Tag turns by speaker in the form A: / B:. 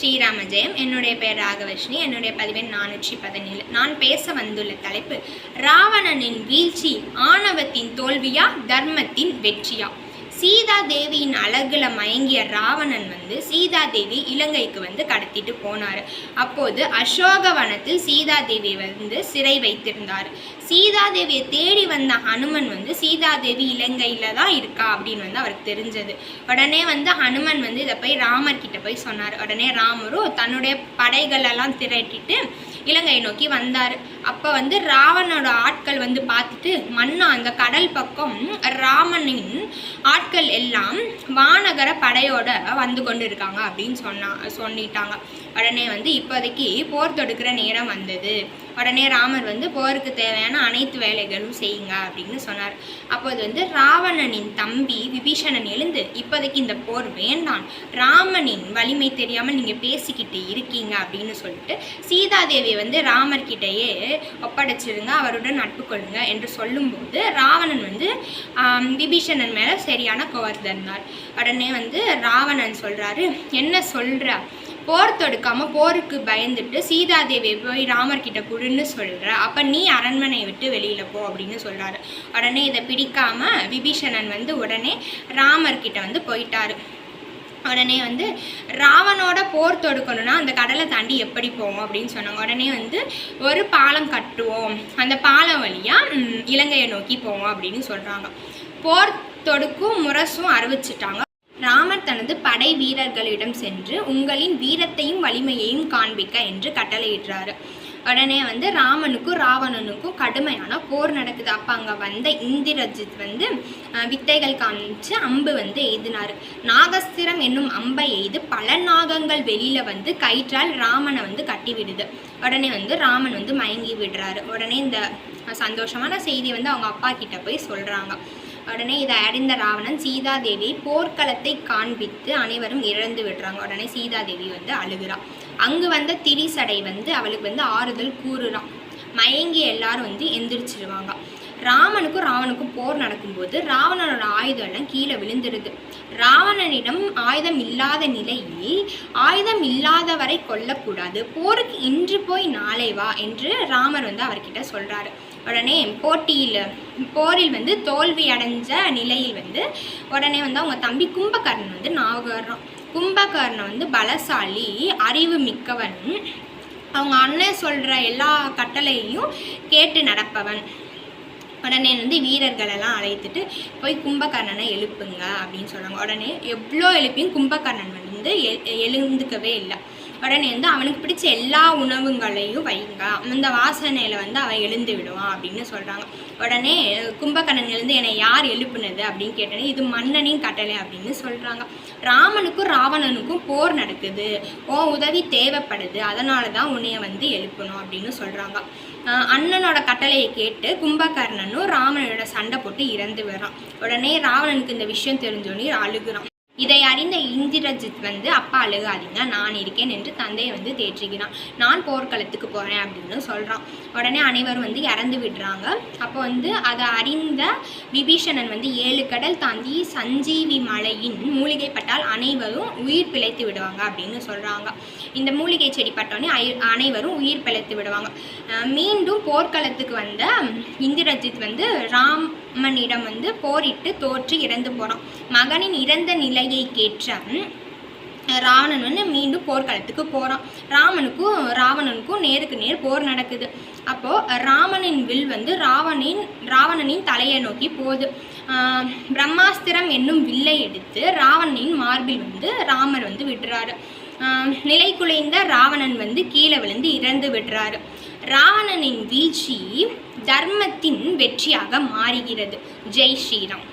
A: ஸ்ரீராம ஜெயம் என்னுடைய பெயர் ராகவஷ்ணி என்னுடைய பதிவெண் நானூற்றி பதினேழு. நான் பேச வந்துள்ள தலைப்பு ராவணனின் வீழ்ச்சி ஆணவத்தின் தோல்வியா தர்மத்தின் வெற்றியா? சீதா தேவியின் அழகில் மயங்கிய ராவணன் வந்து சீதா தேவி இலங்கைக்கு வந்து கடத்திட்டு போனார். அப்போது அசோகவனத்தில் சீதா தேவி வந்து சிறை வைத்திருந்தார். சீதா தேவியை தேடி வந்த ஹனுமன் வந்து சீதா தேவி இலங்கையில் தான் இருக்கா? அப்படின்னு வந்து அவருக்கு தெரிஞ்சது. உடனே வந்து ஹனுமன் வந்து இதை போய் ராமர் கிட்ட போய் சொன்னார். உடனே ராமரும் தன்னுடைய படைகளெல்லாம் திரட்டிட்டு இலங்கையை நோக்கி வந்தார். அப்போ வந்து ராவணோட ஆட்கள் வந்து பார்த்துட்டு மன்னா அந்த கடல் பக்கம் ராமனின் ஆட்கள் எல்லாம் வானகர படையோட வந்து கொண்டு இருக்காங்க அப்படின்னு சொன்னா சொல்லிட்டாங்க. உடனே வந்து இப்போதைக்கு போர் தொடுக்கிற நேரம் வந்தது. உடனே ராமர் வந்து போருக்கு தேவையான அனைத்து வேலைகளும் செய்யுங்க அப்படின்னு சொன்னார். அப்போது வந்து ராவணனின் தம்பி விபீஷணன் எழுந்து இப்போதைக்கு இந்த போர் வேண்டாம். ராமனின் வலிமை தெரியாமல் நீங்கள் பேசிக்கிட்டு இருக்கீங்க அப்படின்னு சொல்லிட்டு சீதாதேவியை வந்து ராமர்கிட்டயே ஒப்படைச்சிருங்க அவருடன் நட்பு கொள்ளுங்க என்று சொல்லும்போது ராவணன் வந்து விபீஷணன் மேலே சரியான கோவத்தில் இருந்தார். உடனே வந்து ராவணன் சொல்கிறாரு என்ன சொல்கிற போர் தொடுக்காம போருக்கு பயந்துட்டு சீதாதேவியை போய் ராமர்கிட்ட குடுன்னு சொல்கிற அப்போ நீ அரண்மனையை விட்டு வெளியில் போ அப்படின்னு சொல்கிறாரு உடனே இதை பிடிக்காம விபீஷணன் வந்து உடனே ராமர்கிட்ட வந்து போயிட்டாரு. உடனே வந்து ராவனோட போர் தொடுக்கணும்னா அந்த கடலை தாண்டி எப்படி போவோம் அப்படின்னு சொன்னாங்க. உடனே வந்து ஒரு பாலம் கட்டுவோம். அந்த பாலம் வழியாக இலங்கையை நோக்கி போவோம் அப்படின்னு சொல்கிறாங்க போர் தொடுக்கும் முரசும் அறிவிச்சிட்டாங்க. ராமர் தனது படை வீரர்களிடம் சென்று உங்களின் வீரத்தையும் வலிமையையும் காண்பிக்க என்று கட்டளையிடுறாரு உடனே வந்து ராமனுக்கும் ராவணனுக்கும் கடுமையான போர் நடக்குது. அப்போ அங்கே வந்த இந்திரஜித் வந்து வித்தைகள் காமிச்சு அம்பு வந்து எய்தினார். நாகஸ்திரம் என்னும் அம்பை எய்து பல நாகங்கள் வெளியில் வந்து கயிற்றால் ராமனை வந்து கட்டி விடுது உடனே வந்து ராமன் வந்து மயங்கி விடுறாரு. உடனே இந்த சந்தோஷமான செய்தி வந்து அவங்க அப்பா கிட்ட போய் சொல்கிறாங்க உடனே இதை அறிந்த ராவணன் சீதாதேவி போர்க்களத்தை காண்பித்து அனைவரும் இழந்து விடுறாங்க. உடனே சீதாதேவி வந்து அழுகிறான் அங்கு வந்த திரிசடை வந்து அவளுக்கு வந்து ஆறுதல் கூறுறான். மயங்கி எல்லாரும் வந்து எந்திரிச்சிருவாங்க. ராமனுக்கும் ராவனுக்கும் போர் நடக்கும்போது ராவணனோட ஆயுதம் எல்லாம் கீழே விழுந்துருது ராவணனிடம் ஆயுதம் இல்லாத நிலையில் ஆயுதம் இல்லாதவரை கொல்லக்கூடாது. போருக்கு இன்று போய் நாளை வா என்று ராமர் வந்து அவர்கிட்ட சொல்கிறாரு உடனே போட்டியில் போரில் வந்து தோல்வி அடைஞ்ச நிலையில் வந்து உடனே வந்து அவங்க தம்பி கும்பகர்ணன் வந்து ஞாபகம் கும்பகர்ணன் வந்து பலசாலி அறிவு மிக்கவன். அவங்க அண்ணன் சொல்கிற எல்லா கட்டளையையும் கேட்டு நடப்பவன். உடனே வந்து வீரர்களெல்லாம் அழைத்துட்டு போய் கும்பகர்ணனை எழுப்புங்க அப்படின்னு சொல்கிறாங்க உடனே எவ்வளோ எழுப்பியும் கும்பகர்ணன் வந்து எ- எழுந்துக்கவே இல்லை. உடனே வந்து அவனுக்கு பிடிச்ச எல்லா உணவுங்களையும் வைங்க. அந்த வாசனையில் வந்து அவன் எழுந்து விடுவான் அப்படின்னு சொல்கிறாங்க உடனே கும்பகர்ணன் எழுந்து என்னை யார் எழுப்புனது அப்படின்னு கேட்டோன்னே இது மன்னனின் கட்டளை அப்படின்னு சொல்கிறாங்க ராமனுக்கும் ராவணனுக்கும் போர் நடக்குது. ஓ உதவி தேவைப்படுது. அதனால தான் உன்னைய வந்து எழுப்பணும் அப்படின்னு சொல்கிறாங்க அண்ணனோட கட்டளையை கேட்டு கும்பகர்ணனும் ராமனோட சண்டை போட்டு இறந்து வரான் உடனே ராவணனுக்கு இந்த விஷயம் தெரிஞ்சோன்னே அழுகுறான். இதை அறிந்த இந்திரஜித் வந்து அப்பா அழுகாதீங்க. நான் இருக்கேன் என்று தந்தையை வந்து தேற்றுகிறான். நான் போர்க்களத்துக்கு போகிறேன் அப்படின்னு சொல்கிறான் உடனே அனைவரும் வந்து இறந்து விடுறாங்க. அப்போ வந்து அதை அறிந்த விபீஷணன் வந்து ஏழு கடல் தாண்டி சஞ்சீவி மலையின் மூலிகை பட்டால் அனைவரும் உயிர் பிழைத்து விடுவாங்க அப்படின்னு சொல்கிறாங்க இந்த மூலிகை செடி பட்டோன்னே அனைவரும் உயிர் பிழைத்து விடுவாங்க. மீண்டும் போர்க்களத்துக்கு வந்த இந்திரஜித் வந்து ராமனிடம் வந்து போரிட்டு தோற்று இறந்து போகிறான் மகனின் இறந்த நிலை கேட்ட ராவணன் வந்து மீண்டும் போர்க்களத்துக்கு போகிறான் ராமனுக்கும் ராவணனுக்கும் நேருக்கு நேர் போர் நடக்குது. அப்போது ராமனின் வில் வந்து ராவணின் ராவணனின் தலையை நோக்கி போகுது. பிரம்மாஸ்திரம் என்னும் வில்லை எடுத்து ராவணனின் மார்பில் வந்து ராமர் வந்து விடுறாரு. நிலை குலைந்த ராவணன் வந்து கீழே விழுந்து இறந்து விடுறாரு. ராவணனின் வீழ்ச்சி தர்மத்தின் வெற்றியாக மாறுகிறது. ஜெய் ஸ்ரீராம்.